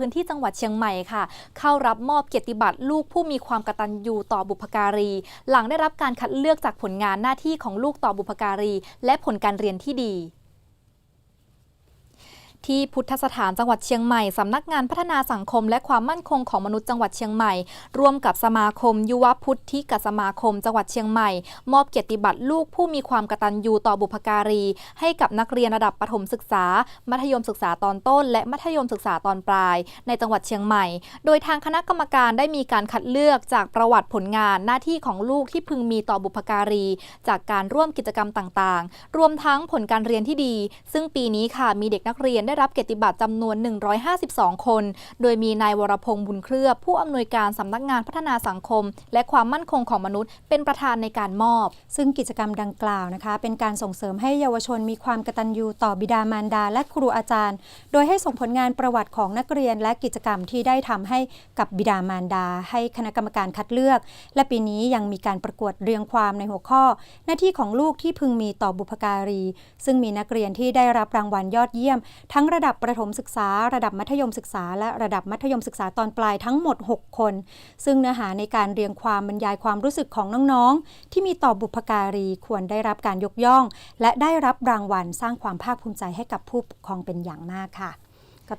พื้นที่จังหวัดเชียงใหม่ค่ะ เข้ารับมอบเกียรติบัตรลูกผู้มีความกตัญญูต่อบุพการี หลังได้รับการคัดเลือกจากผลงานหน้าที่ของลูกต่อบุพการี และผลการเรียนที่ดี ที่พุทธสถานจังหวัดเชียงใหม่สำนักงานพัฒนาสังคม และความมั่นคงของมนุษย์จังหวัดเชียงใหม่ ร่วมกับสมาคม ยุวพุทธิกสมาคม จังหวัดเชียงใหม่ มอบเกียรติบัตรลูกผู้มีความกตัญญูต่อบุพการี ให้กับนักเรียนระดับประถมศึกษา มัธยมศึกษาตอนต้น และมัธยมศึกษาตอนปลาย ในจังหวัดเชียงใหม่ โดยทางคณะกรรมการได้มีการคัดเลือกจากประวัติผลงานหน้าที่ของลูกที่พึงมีต่อบุพการี จากการร่วมกิจกรรมต่างๆ รวมทั้งผลการเรียนที่ดี ซึ่งปีนี้ค่ะมีเด็กนักเรียนได้รับเกียรติบัตรจำนวน 152 คน โดยมีนายวรพงษ์บุญเคลือ ผู้อำนวยการสำนักงานพัฒนาสังคม และความมั่นคงของมนุษย์ เป็นประธานในการมอบ ซึ่งกิจกรรมดังกล่าวนะคะ เป็นการส่งเสริมให้เยาวชนมีความกตัญญูต่อบิดามารดา และครูอาจารย์ โดยให้ส่งผลงานประวัติของนักเรียน และกิจกรรมที่ได้ทำให้กับบิดามารดา ให้คณะกรรมการคัดเลือก และปีนี้ยังมีการประกวดเรียงความในหัวข้อ หน้าที่ของลูกที่พึงมีต่อบุพการี ซึ่งมีนักเรียนที่ได้รับรางวัลยอดเยี่ยม ทั้งงระดับประถมศึกษา ระดับมัธยมศึกษา และระดับมัธยมศึกษาตอนปลายทั้งหมด 6 คน ซึ่งเนื้อหาในการเรียงความบรรยายความรู้สึกของน้องๆ ที่มีต่อบุพการีควรได้รับการยกย่อง และได้รับรางวัลสร้างความภาคภูมิใจให้กับผู้ปกครองเป็นอย่างมากค่ะ